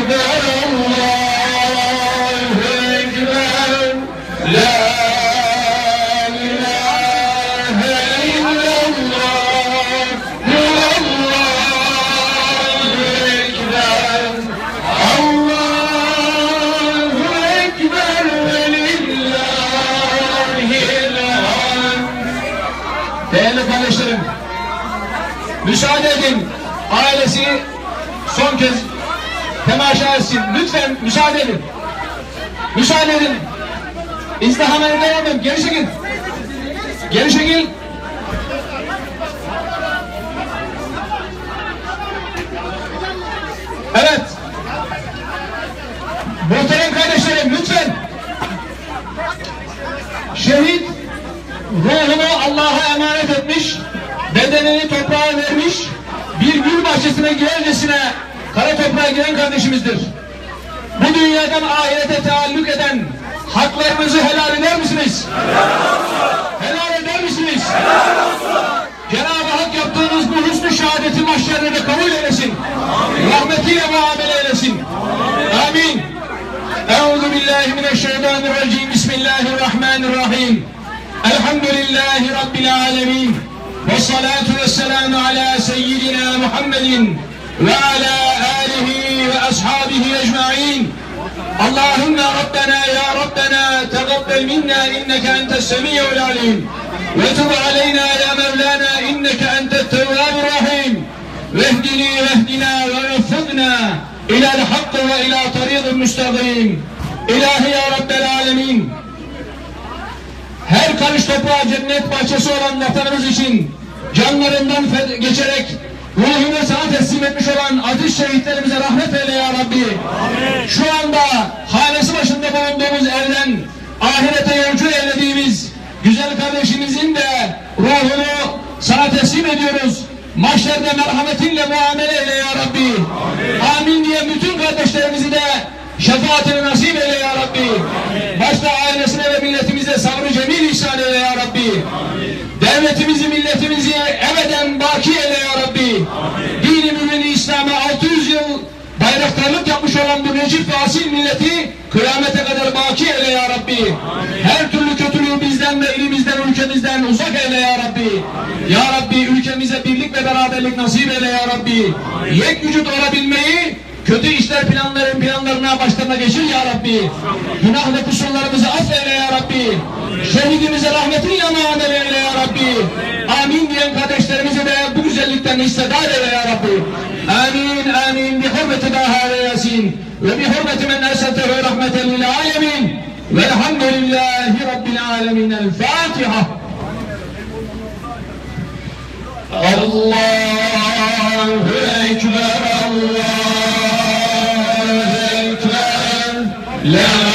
Ekber Allahu La ilahe illallah Allahu Ekber Allahu Ekber Velillahil hamd Değerli kardeşlerim Müsaade edin ailesi son kez temaşa etsin. Lütfen müsaade edin. Müsaade edin. İzdihama devam edin. Geri çekil. Geri çekil. Evet. Muhterem kardeşlerim lütfen. Şehit ruhunu Allah'a emanet etmiş, bedenini toprağa vermiş, bir gül bahçesine girercesine kara toprağa giren kardeşimizdir. Bu dünyadan ahirete taalluk eden haklarınızı helal eder misiniz? Helal eder misiniz? Cenab-ı Hak yaptığınız bu hüsnü şehadeti mahşerde de kabul eylesin. Rahmetiyle muamele eylesin. Amin. Euzu billahi mineşşeytanirracim. Bismillahirrahmanirrahim. Elhamdülillahi Rabbil alemin. Ve salatu ve selamu ala seyyidina Muhammedin ve ala ve ashabihi ecma'in. Allahümme Rabbena ya Rabbena tegabbel minna inneke entes semi'ul alim. Ve tub aleyna ya Mevlana inneke entet tevvabur rahim. Vehdini vehdina ve veffıkna ila'l hakkı ve ila tariqin müstakim. İlahi ya Rabbel alemin. Her karış toprağa cennet bahçesi olan vatanımız için canlarından geçerek ruhunu sana teslim etmiş olan aziz şehitlerimize rahmet eyle ya Rabbi. Şu anda hanesi başında bulunduğumuz evden ahirete yolcu eylediğimiz güzel kardeşimizin de ruhunu sana teslim ediyoruz. Mahşerde merhametinle muamele eyle ya Rabbi. Amin, diye bütün kardeşlerimizi de şefaatini nasip eyle ya Rabbi. Başta ailesine ve milletimize sabrı cemil ihsan eyle ya Rabbi. Devletimizi, milletimizi ebeden baki eyle ya Rabbi. Dini mümin İslam'a 600 yıl bayraktarlık yapmış olan bu necip ve asil milleti kıyamete kadar baki eyle ya Rabbi. Her türlü kötülüğü bizden ve ilimizden, ülkemizden uzak eyle ya Rabbi. Ya Rabbi ülkemize birlik ve beraberlik nasip eyle ya Rabbi. Yek vücut olabilmeyi Kötü işler planların planlarına başlarına geçir ya Rabbi. Günah ve kusurlarımızı affeyle ya Rabbi. şehidimize rahmetini yamağına eyle ya Rabbi. Amin diyen kardeşlerimize de bu güzellikten hissedar eyle ya Rabbi. Amin, amin. Bi hürmeti daha yasin. Ve bi hürmeti men esetehu rahmeten lil alemin. Velhamdülillahi Rabbil alemin. El Fatiha. Allahu Ekber, Allahu Ekber. La